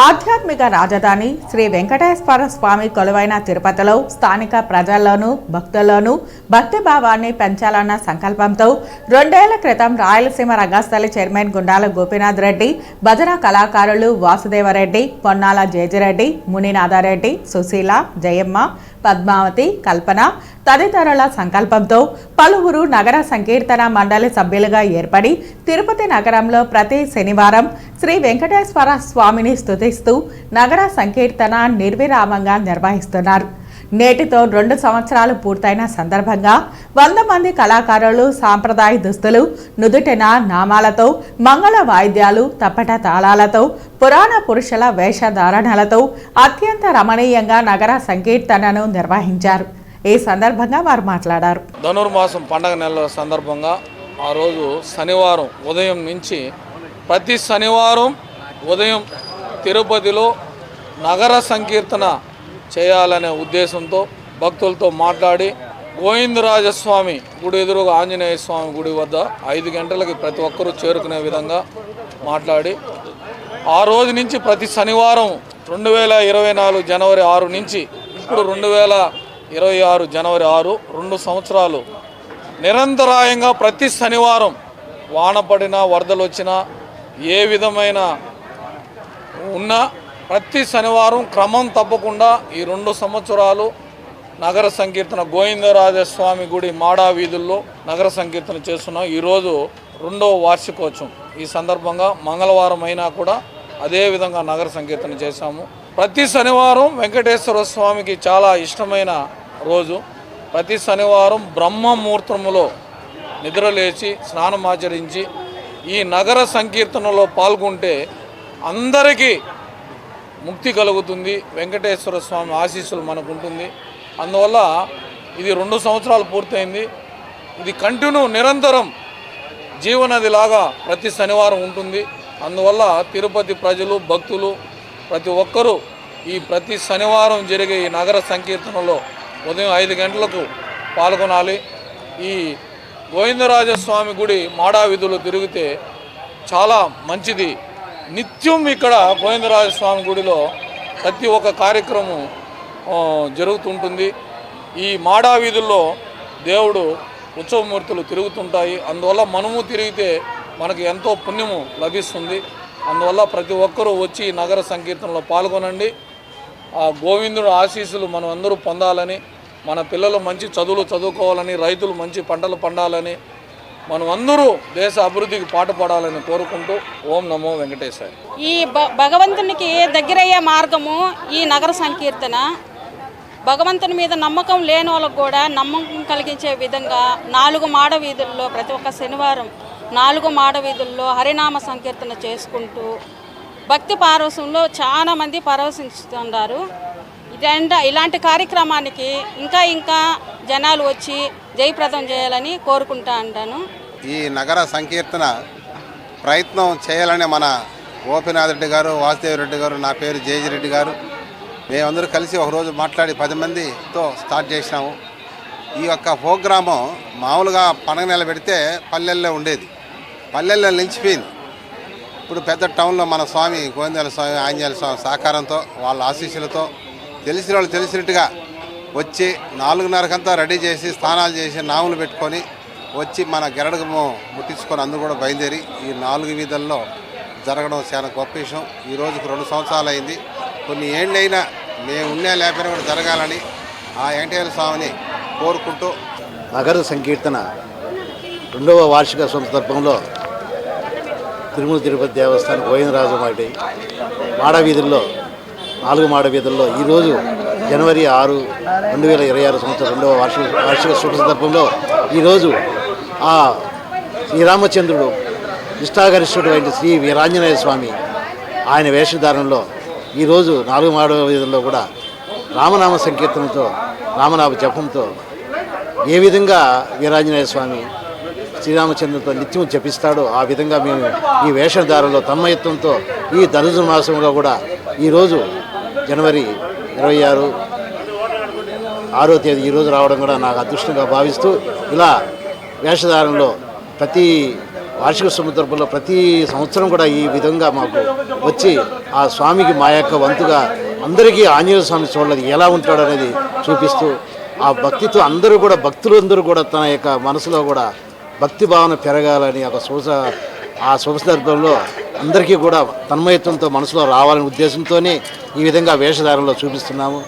ఆధ్యాత్మిక రాజధాని శ్రీ వెంకటేశ్వర స్వామి కొలువైన తిరుపతిలో స్థానిక ప్రజల్లోనూ భక్తుల్లోనూ భక్తి భావాన్ని పెంచాలన్న సంకల్పంతో రెండేళ్ళ క్రితం రాయలసీమ రంగస్థలి చైర్మన్ గుండాల గోపీనాథ్ రెడ్డి భజన కళాకారులు వాసుదేవరెడ్డి పొన్నాల జేజిరెడ్డి మునినాథారెడ్డి సుశీల జయమ్మ పద్మావతి కల్పన తదితరుల సంకల్పంతో పలువురు నగర సంకీర్తన మండలి సభ్యులుగా ఏర్పడి తిరుపతి నగరంలో ప్రతి శనివారం శ్రీ వెంకటేశ్వర స్వామిని స్థుతిస్తూ నగర సంకీర్తన నిర్విరామంగా నిర్వహిస్తున్నారు. నేటితో రెండు సంవత్సరాలు పూర్తయిన సందర్భంగా వంద మంది కళాకారులు సాంప్రదాయ దుస్తులు నుదుటిన నామాలతో మంగళ వాయిద్యాలు తప్పట తాళాలతో పురాణ పురుషుల వేషధారణలతో అత్యంత రమణీయంగా నగర సంకీర్తనను నిర్వహించారు. ఈ సందర్భంగా వారు మాట్లాడారు. ధనుర్మాసం పండగ నెల సందర్భంగా ఆ రోజు శనివారం ఉదయం నుంచి ప్రతి శనివారం ఉదయం తిరుపతిలో నగర సంకీర్తన చేయాలనే ఉద్దేశంతో భక్తులతో మాట్లాడి గోవిందరాజస్వామి గుడి ఎదురుగా ఆంజనేయ స్వామి గుడి వద్ద ఐదు గంటలకి ప్రతి ఒక్కరూ చేరుకునే విధంగా మాట్లాడి ఆ రోజు నుంచి ప్రతి శనివారం రెండు వేల ఇరవై నాలుగు జనవరి ఆరు నుంచి ఇప్పుడు రెండు వేల ఇరవై ఆరు జనవరి ఆరు రెండు సంవత్సరాలు నిరంతరాయంగా ప్రతి శనివారం వాన పడినా వరదలు వచ్చినా ఏ విధమైన ఉన్నా ప్రతి శనివారం క్రమం తప్పకుండా ఈ రెండు సంవత్సరాలు నగర సంకీర్తన గోవిందరాజస్వామి గుడి మాడా వీధుల్లో నగర సంకీర్తన చేస్తున్నాం. ఈరోజు రెండవ వార్షికోత్సవం. ఈ సందర్భంగా మంగళవారం అయినా కూడా అదే విధంగా నగర సంకీర్తన చేశాము. ప్రతి శనివారం వెంకటేశ్వర స్వామికి చాలా ఇష్టమైన రోజు. ప్రతి శనివారం బ్రహ్మ ముహూర్తములో నిద్రలేచి స్నానం ఆచరించి ఈ నగర సంకీర్తనలో పాల్గొంటే అందరికీ ముక్తి కలుగుతుంది. వెంకటేశ్వర స్వామి ఆశీస్సులు మనకు ఉంటుంది అందువల్ల ఇది రెండు సంవత్సరాలు పూర్తయింది. ఇది కంటిన్యూ నిరంతరం జీవనదిలాగా ప్రతి శనివారం ఉంటుంది. అందువల్ల తిరుపతి ప్రజలు భక్తులు ప్రతి ఒక్కరూ ఈ ప్రతి శనివారం జరిగే ఈ నగర సంకీర్తనలో ఉదయం ఐదు గంటలకు పాల్గొనాలి. ఈ గోవిందరాజస్వామి గుడి మాడా వీధులు తిరిగితే చాలా మంచిది. నిత్యం ఇక్కడ గోవిందరాజస్వామి గుడిలో ప్రతి ఒక్క కార్యక్రమం జరుగుతుంటుంది. ఈ మాడా వీధుల్లో దేవుడు ఉత్సవమూర్తులు తిరుగుతుంటాయి. అందువల్ల మనము తిరిగితే మనకు ఎంతో పుణ్యము లభిస్తుంది. అందువల్ల ప్రతి ఒక్కరూ వచ్చి నగర సంకీర్తనలో పాల్గొనండి. ఆ గోవిందుడు ఆశీస్సులు మనం అందరూ పొందాలని మన పిల్లలు మంచి చదువులు చదువుకోవాలని రైతులు మంచి పంటలు పండాలని మనం అందరూ దేశ అభివృద్ధికి పాటుపడాలని కోరుకుంటూ ఓం నమో వెంకటేశాయ. ఈ భగవంతునికి దగ్గరయ్యే మార్గము ఈ నగర సంకీర్తన. భగవంతుని మీద నమ్మకం లేని వాళ్ళకు కూడా నమ్మకం కలిగించే విధంగా నాలుగు మాడ వీధుల్లో ప్రతి ఒక్క శనివారం నాలుగు మాడ వీధుల్లో హరినామ సంకీర్తన చేసుకుంటూ భక్తి పారవశంలో చాలామంది పరవశించుతున్నారు. జెండా ఇలాంటి కార్యక్రమానికి ఇంకా ఇంకా జనాలు వచ్చి జయప్రదం చేయాలని కోరుకుంటా అంటాను. ఈ నగర సంకీర్తన ప్రయత్నం చేయాలని మన గోపినాథ్ రెడ్డి గారు వాసుదేవ్ రెడ్డి గారు నా పేరు జేజి రెడ్డి గారు. మేమందరూ కలిసి ఒకరోజు మాట్లాడి పది మందితో స్టార్ట్ చేసినాము. ఈ యొక్క ప్రోగ్రాము మామూలుగా పండగ నెల పెడితే పల్లెల్లో ఉండేది. పల్లెల్లో నిలిచిపోయింది. ఇప్పుడు పెద్ద టౌన్లో మన స్వామి గోవిందాల స్వామి ఆంజనేయ స్వామి సహకారంతో వాళ్ళ ఆశీస్సులతో తెలిసిన వాళ్ళు తెలిసినట్టుగా వచ్చి నాలుగున్నరకంతా రెడీ చేసి స్నానాలు చేసి నాములు పెట్టుకొని వచ్చి మన గెరడము ముట్టించుకొని అందరూ కూడా బయలుదేరి ఈ నాలుగు వీధుల్లో జరగడం చాలా గొప్ప విషయం. ఈ రోజుకు రెండు సంవత్సరాలు అయింది. కొన్ని ఏళ్ళైనా మేము ఉన్నా లేకపోయినా కూడా జరగాలని ఆ వెంకటేశ్వర స్వామిని కోరుకుంటూ నగర సంకీర్తన రెండవ వార్షిక సందర్భంలో తిరుమల తిరుపతి దేవస్థానం గోవిందరాజు మాటి మాడ వీధుల్లో నాలుగు మాడ వీధుల్లో ఈరోజు జనవరి ఆరు రెండు వేల ఇరవై ఆరు సంవత్సరం రెండవ వార్షిక వార్షిక శుభ సందర్భంలో ఈరోజు ఆ శ్రీరామచంద్రుడు నిష్ఠాగరిష్ఠుడు అయిన శ్రీ వీరాంజనేయ స్వామి ఆయన వేషధారణలో ఈరోజు నాలుగు మాడ వీధుల్లో కూడా రామనామ సంకీర్తనతో రామనామ జపంతో ఏ విధంగా వీరాంజనేయ స్వామి శ్రీరామచంద్రుతో నిత్యం జపిస్తాడో ఆ విధంగా మేము ఈ వేషధారంలో తమ్మయత్వంతో ఈ ధనుసు మాసంలో కూడా ఈరోజు జనవరి ఇరవై ఆరు ఆరో తేదీ ఈరోజు రావడం కూడా నాకు అదృష్టంగా భావిస్తూ ఇలా వేషధారంలో ప్రతి వార్షిక సందర్భంలో ప్రతి సంవత్సరం కూడా ఈ విధంగా మాకు వచ్చి ఆ స్వామికి మా యొక్క వంతుగా అందరికీ ఆంజనేయ స్వామి చూడలేదు ఎలా ఉంటాడు అనేది చూపిస్తూ ఆ భక్తితో అందరూ కూడా భక్తులందరూ కూడా తన యొక్క మనసులో కూడా భక్తి భావన పెరగాలని ఒక సూచన ఆ శుభ సందర్భంలో అందరికీ కూడా తన్మయత్వంతో మనసులో రావాలనే ఉద్దేశంతోనే ఈ విధంగా వేషధారణలో చూపిస్తున్నాము.